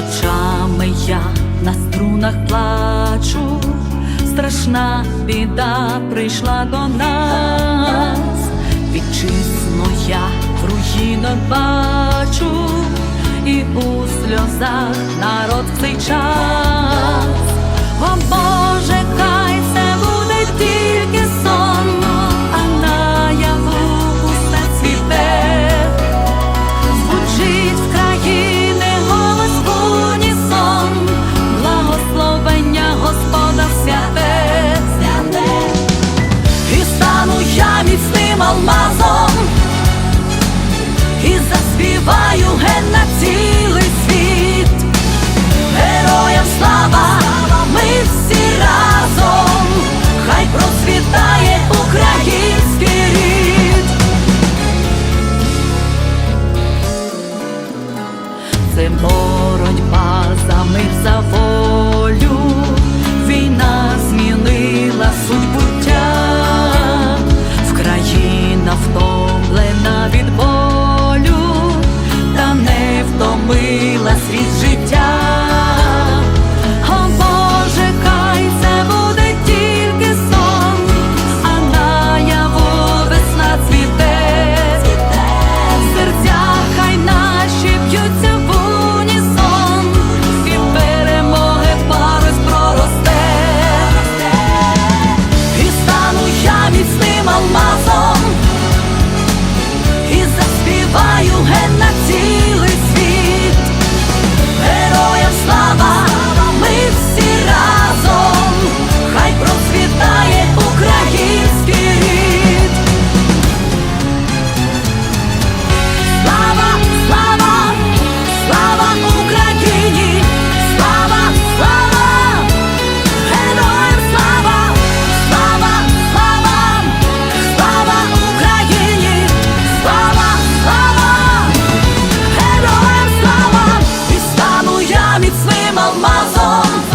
Ночами я на струнах плачу, страшна біда прийшла до нас, Вітчизну я в руїнах бачу, і у сльозах народ в цей час. алмазом і заспіваю генацію. міцним алмазом.